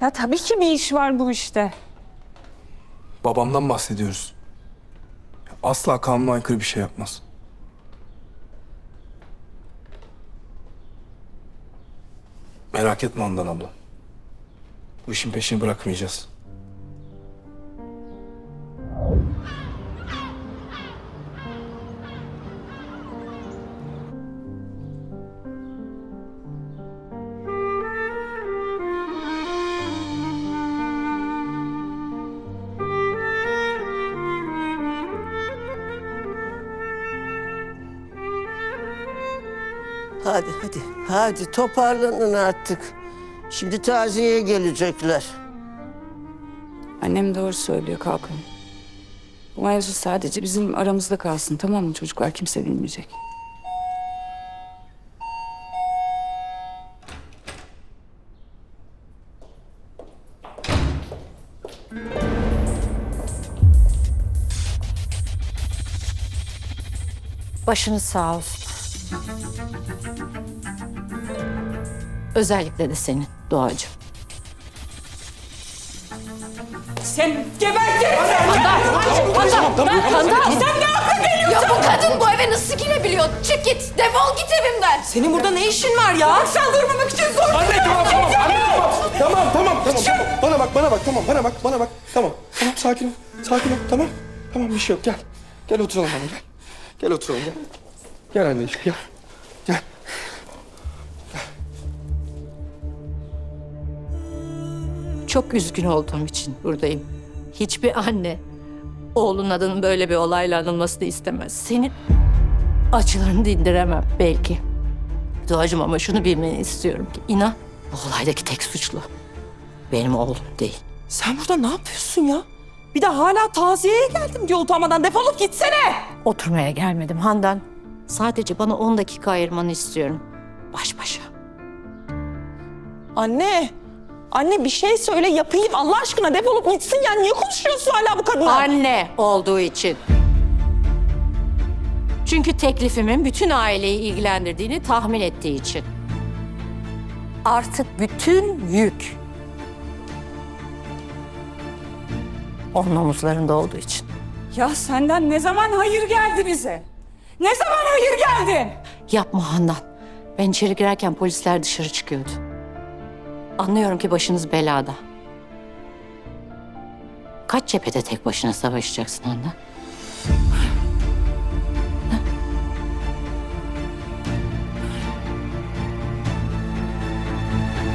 Ya tabii ki bir iş var bu işte. Babamdan bahsediyoruz. Asla kanuna aykırı bir şey yapmaz. Merak etme Handan abla. Bu işin peşini bırakmayacağız. Hadi hadi. Hadi toparlanın artık. Şimdi taziyeye gelecekler. Annem doğru söylüyor kalkın. Bu mevzu sadece bizim aramızda kalsın tamam mı çocuklar? Kimse bilmeyecek. Başınız sağ olsun. Özellikle de senin Doğacığım. Sen gebertin! Ya bu kadın bu eve nasıl girebiliyor? Çık git, defol git evimden. Senin burada ne işin var ya? Saldırmamak için zor. Anne tamam tamam anne tamam. Tamam tamam tamam tamam. Bana bak bana bak tamam bana bak bana bak. Tamam tamam sakin ol. Sakin ol tamam. Tamam bir şey yok gel. Gel oturalım anne gel. Gel oturalım gel. Gel anneciğim gel. Gel. Çok üzgün olduğum için buradayım. Hiçbir anne oğlunun adının böyle bir olayla anılmasını istemez. Senin acılarını dindiremem belki. Doğacığım ama şunu bilmeni istiyorum ki inan bu olaydaki tek suçlu benim oğlum değil. Sen burada ne yapıyorsun ya? Bir de hala taziyeye geldim diyor utanmadan. Defolup gitsene. Oturmaya gelmedim Handan. Sadece bana 10 dakika ayırmanı istiyorum. Baş başa. Anne. Anne bir şey söyle yapayım Allah aşkına defolup gitsin ya. Niye konuşuyorsun hala bu kadınla? Anne olduğu için. Çünkü teklifimin bütün aileyi ilgilendirdiğini tahmin ettiği için. Artık bütün yük onun omuzlarında olduğu için. Ya senden ne zaman hayır geldi bize? Ne zaman hayır geldi? Yapma Handan. Ben içeri girerken polisler dışarı çıkıyordu. Anlıyorum ki başınız belada. Kaç cephede tek başına savaşacaksın Handan?